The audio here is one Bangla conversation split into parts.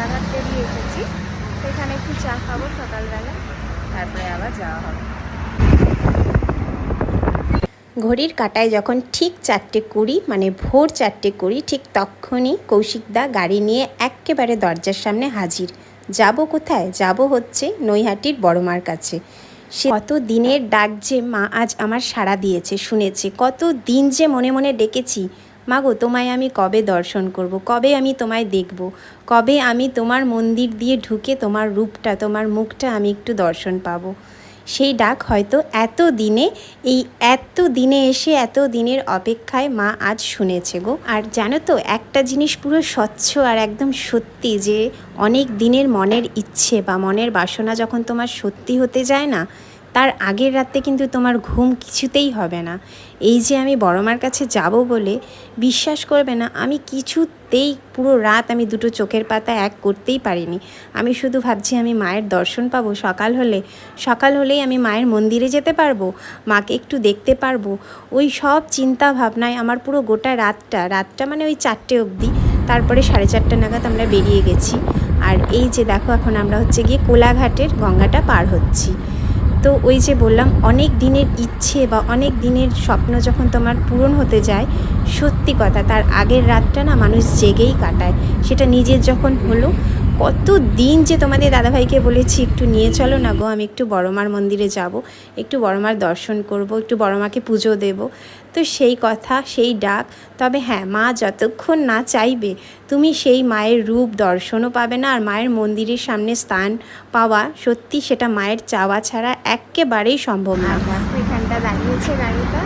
কোলাঘাট পেরিয়ে এসেছি। এখানে একটু চা খাব সকালবেলা, তারপরে আবার যাওয়া হবে। ঘড়ির কাটায় যখন ঠিক চারটে কুড়ি মানে ভোর চারটে কুড়ি, ঠিক তখনই কৌশিকদা গাড়ি নিয়ে একেবারে দরজার সামনে হাজির। যাব কোথায়? যাব হচ্ছে নৈহাটির বড়মার কাছে। সে কত দিনের ডাক যে মা আজ আমার সাড়া দিয়েছে, শুনেছে। কত দিন যে মনে মনে ডেকেছি। মা গো তোমায় আমি কবে দর্শন করব? কবে আমি তোমায় দেখব? কবে আমি তোমার মন্দির দিয়ে ঢুকে তোমার রূপটা, তোমার মুখটা আমি একটু দর্শন পাবো? সেই ডাক হয়তো এত দিনে এই এত দিনে এসে এত দিনের অপেক্ষায় মা আজ শুনেছে গো। আর জানো তো, একটা জিনিস পুরো স্বচ্ছ আর একদম সত্যি যে অনেক দিনের মনের ইচ্ছে বা মনের বাসনা যখন তোমার সত্যি হতে যায় না তার আগের রাতে কিন্তু তোমার ঘুম কিছুতেই হবে না। এই যে আমি বড়মার কাছে যাব বলে বিশ্বাস করবে না, আমি কিছুতেই পুরো রাত আমি দুটো চোখের পাতা এক করতেই পারিনি। আমি শুধু ভাবছি আমি মায়ের দর্শন পাবো, সকাল হলে, সকাল হলেই আমি মায়ের মন্দিরে যেতে পারব, মাকে একটু দেখতে পারব। ওই সব চিন্তা ভাবনায় আমার পুরো গোটা রাতটা রাতটা মানে ওই চারটে অবধি, তারপরে সাড়ে চারটে নাগাদ আমরা বেরিয়ে গেছি। আর এই যে দেখো, এখন আমরা হচ্ছে গিয়ে কোলাঘাটের গঙ্গাটা পার হচ্ছি। তো ওই যে বললাম, অনেক দিনের ইচ্ছে বা অনেক দিনের স্বপ্ন যখন তোমার পূরণ হতে যায়, সত্যি কথা, তার আগের রাতটা না মানুষ জেগেই কাটায়। সেটা নিজের যখন হলো কত দিন যে তোমাদের দাদাভাইকে বলেছি, একটু নিয়ে চলো না গো, আমি একটু বড়মার মন্দিরে যাব, একটু বড়মার দর্শন করব, একটু বড়মাকে পুজো দেব। তো সেই কথা, সেই ডাক, তবে হ্যাঁ মা যতক্ষণ না চাইবে, তুমি সেই মায়ের রূপ দর্শনও পাবে না, আর মায়ের মন্দিরের সামনে স্থান পাওয়া সত্যি সেটা মায়ের চাওয়া ছাড়া একেবারেই সম্ভব না। এখানটা দাঁড়িয়েছে গাড়িটা,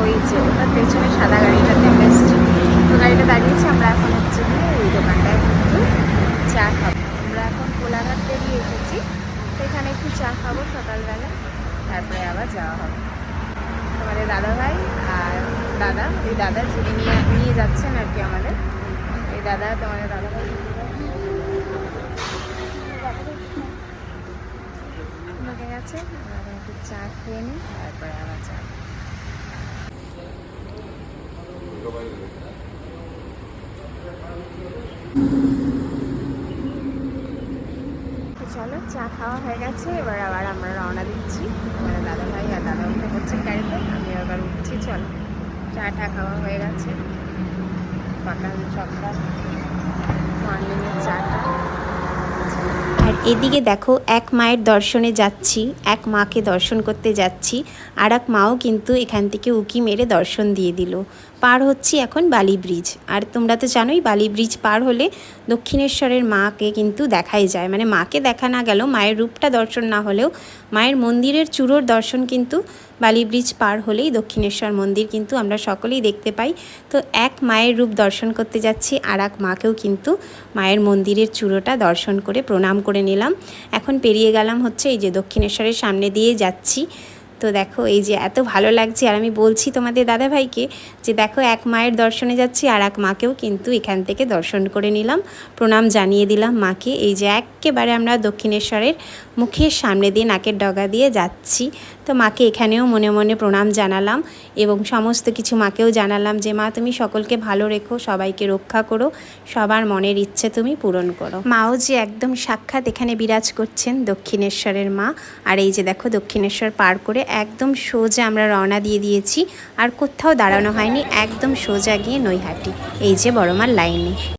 ওই যে ওটার পেছনে সাদা গাড়িটাতে তো গাড়িটা দাঁড়িয়েছে, আমরা এখন হচ্ছে গিয়ে ওই দোকানটায় একটু চা খাব আমরা এখন কোলাঘাট পেরিয়ে এসেছি তো এখানে একটু চা খাব সকালবেলা, তারপরে আবার যাওয়া হবে। তোমাদের দাদা ভাই আর দাদা ওই দাদা যিনি নিয়ে নিয়ে যাচ্ছেন আর কি আমাদের, এই দাদা, তোমাদের দাদা ভাই গেছে? একটু চা খেয়ে নিই, তারপরে আবার তো চলো, চা খাওয়া হয়ে গেছে, এবার আবার আমরা রওনা দিচ্ছি। মানে দাদা ভাই আর দাদা উঠে করছেন গাড়িতে, আমি আবার উঠছি, চলো। চা টা খাওয়া হয়ে গেছে। সকাল সকাল। মর্নিংয়ের চাটা আর এদিকে দেখো, এক মায়ের দর্শনে যাচ্ছি, এক মাকে দর্শন করতে যাচ্ছি, আর এক মাও কিন্তু এখান থেকে উকি মেরে দর্শন দিয়ে দিল। পার হচ্ছি এখন বালি ব্রিজ। আর তোমরা তো জানোই, বালি ব্রিজ পার হলে দক্ষিণেশ্বরের মাকে কিন্তু দেখাই যায়। মানে মাকে দেখা না গেলেও, মায়ের রূপটা দর্শন না হলেও, মায়ের মন্দিরের চূড়োর দর্শন কিন্তু বালি ব্রিজ পার হলেই দক্ষিণেশ্বর মন্দির কিন্তু আমরা সকলেই দেখতে পাই। তো এক মায়ের রূপ দর্শন করতে যাচ্ছি আর এক মাকেও কিন্তু মায়ের মন্দিরের চূড়োটা দর্শন করে প্রণাম করে নিলাম। এখন পেরিয়ে গেলাম হচ্ছে এই যে দক্ষিণেশ্বরের সামনে দিয়ে যাচ্ছি। তো দেখো এই যে এত ভালো লাগছে, আর আমি বলছি তোমাদের দাদাভাইকে যে দেখো এক মায়ের দর্শনে যাচ্ছি আর এক মাকেও কিন্তু এখান থেকে দর্শন করে নিলাম। প্রণাম জানিয়ে দিলাম মাকে। এই যে একেবারে আমরা দক্ষিণেশ্বরের মুখের সামনে দিয়ে নাকের ডগা দিয়ে যাচ্ছি। তো মাকে এখানেও মনে মনে প্রণাম জানালাম এবং সমস্ত কিছু মাকেও জানালাম যে, মা, তুমি সকলকে ভালো রেখো, সবাইকে রক্ষা করো, সবার মনের ইচ্ছে তুমি পূরণ করো। মাও যে একদম সাক্ষাৎ এখানে বিরাজ করছেন দক্ষিণেশ্বরের মা, আর এই যে দেখো দক্ষিণেশ্বর পার করে একদম সোজা আমরা রওনা দিয়ে দিয়েছি, আর কোথাও দাঁড়ানো হয়নি, একদম সোজা গিয়ে নৈহাটি, এই যে বড়মার লাইনে।